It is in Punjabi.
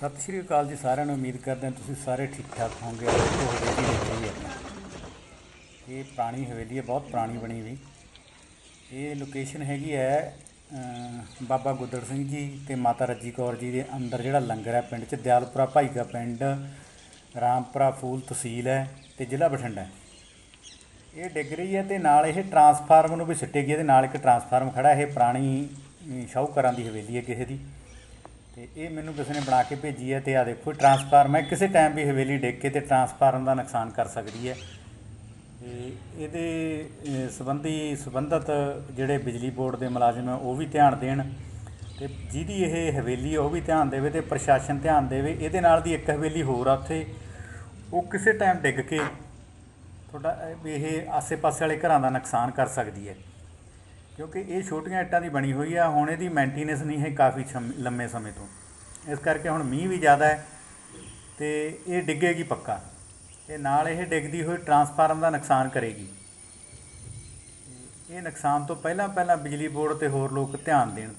ਸਤਿ ਸ਼੍ਰੀ ਅਕਾਲ ਜੀ ਸਾਰਿਆਂ ਨੂੰ ਉਮੀਦ ਕਰਦੇ ਹਾਂ ਤੁਸੀਂ ਸਾਰੇ ਠੀਕ ਠਾਕ ਹੋਵੋਗੇ ਔਰ ਹਵੇਲੀ ਦੇਖ ਹੈ। ਆਪਣੀ ਇਹ ਪੁਰਾਣੀ ਹਵੇਲੀ ਹੈ ਬਹੁਤ ਪੁਰਾਣੀ ਬਣੀ ਹੋਈ। ਇਹ ਲੋਕੇਸ਼ਨ ਹੈਗੀ ਹੈ ਬਾਬਾ ਗੁੱਦੜ ਸਿੰਘ ਜੀ ਤੇ ਮਾਤਾ ਰੱਜੀ ਕੌਰ ਜੀ ਦੇ ਅੰਦਰ ਜਿਹੜਾ ਲੰਗਰ ਹੈ ਪਿੰਡ 'ਚ ਦਿਆਲਪੁਰਾ ਭਾਈਕਾ ਪਿੰਡ ਰਾਮਪੁਰਾ ਫੂਲ ਤਹਿਸੀਲ ਹੈ ਤੇ ਜ਼ਿਲ੍ਹਾ ਬਠਿੰਡਾ ਹੈ। ਇਹ ਡਿੱਗ ਰਹੀ ਹੈ ਤੇ ਨਾਲ ਇਹ ਟਰਾਂਸਫਾਰਮ ਨੂੰ ਵੀ ਸਿੱਟੇ ਗਈ ਇਹਦੇ ਨਾਲ ਇੱਕ ਟਰਾਂਸਫਾਰਮ ਖੜਾ ਇਹ ਪੁਰਾਣੀ ਅਮ, ਸ਼ਾਹੂਕਾਰਾਂ ਦੀ ਹਵੇਲੀ ਹੈ ਕਿਸੇ ਦੀ। ਤੇ ਇਹ ਮੈਨੂੰ ਕਿਸੇ ਨੇ ਬਣਾ ਕੇ ਭੇਜੀ ਹੈ ਤੇ ਆ ਦੇਖੋ ਟਰਾਂਸਫਾਰਮ ਹੈ। ਕਿਸੇ ਟਾਈਮ ਵੀ ਹਵੇਲੀ ਡਿੱਗ ਕੇ ਤੇ ਟਰਾਂਸਫਾਰਮ ਦਾ ਨੁਕਸਾਨ ਕਰ ਸਕਦੀ ਹੈ। ਤੇ ਇਹਦੇ ਸੰਬੰਧੀ ਸੰਬੰਧਤ ਜਿਹੜੇ ਬਿਜਲੀ ਬੋਰਡ ਦੇ ਮੁਲਾਜ਼ਮ ਹੈ, ਉਹ ਵੀ ਧਿਆਨ ਦੇਣ ਤੇ ਜਿਹਦੀ ਇਹ ਹਵੇਲੀ ਹੈ ਉਹ ਵੀ ਧਿਆਨ ਦੇਵੇ ਤੇ ਪ੍ਰਸ਼ਾਸਨ ਧਿਆਨ ਦੇਵੇ। ਇਹਦੇ ਨਾਲ ਦੀ ਇੱਕ ਹਵੇਲੀ ਹੋਰ ਆ ਉੱਥੇ। ਉਹ ਕਿਸੇ ਟਾਈਮ ਡਿੱਗ ਕੇ ਤੁਹਾਡਾ, ਇਹ ਆਸੇ-ਪਾਸੇ ਵਾਲੇ ਘਰਾਂ ਦਾ ਨੁਕਸਾਨ ਕਰ ਸਕਦੀ ਹੈ। ਕਿਉਂਕਿ ਇਹ ਛੋਟੀਆਂ ਇੱਟਾਂ ਦੀ ਬਣੀ ਹੋਈ ਆ, ਹੁਣ ਇਹਦੀ ਮੇਨਟੇਨੈਂਸ ਨਹੀਂ ਹੈ ਕਾਫੀ ਸਮ- ਲੰਮੇ ਸਮੇਂ ਤੋਂ। ਇਸ ਕਰਕੇ ਹੁਣ ਮੀਂਹ ਵੀ ਜ਼ਿਆਦਾ ਹੈ ਤੇ ਇਹ ਡਿੱਗੇਗੀ ਪੱਕਾ। ਤੇ ਨਾਲ ਇਹ ਡਿੱਗਦੀ ਹੋਈ ਟਰਾਂਸਫਾਰਮ ਦਾ ਨੁਕਸਾਨ ਕਰੇਗੀ। ਇਹ ਨੁਕਸਾਨ ਤੋਂ ਪਹਿਲਾਂ ਪਹਿਲਾਂ ਬਿਜਲੀ ਬੋਰਡ ਤੇ ਹੋਰ ਲੋਕ ਧਿਆਨ ਦੇਣ।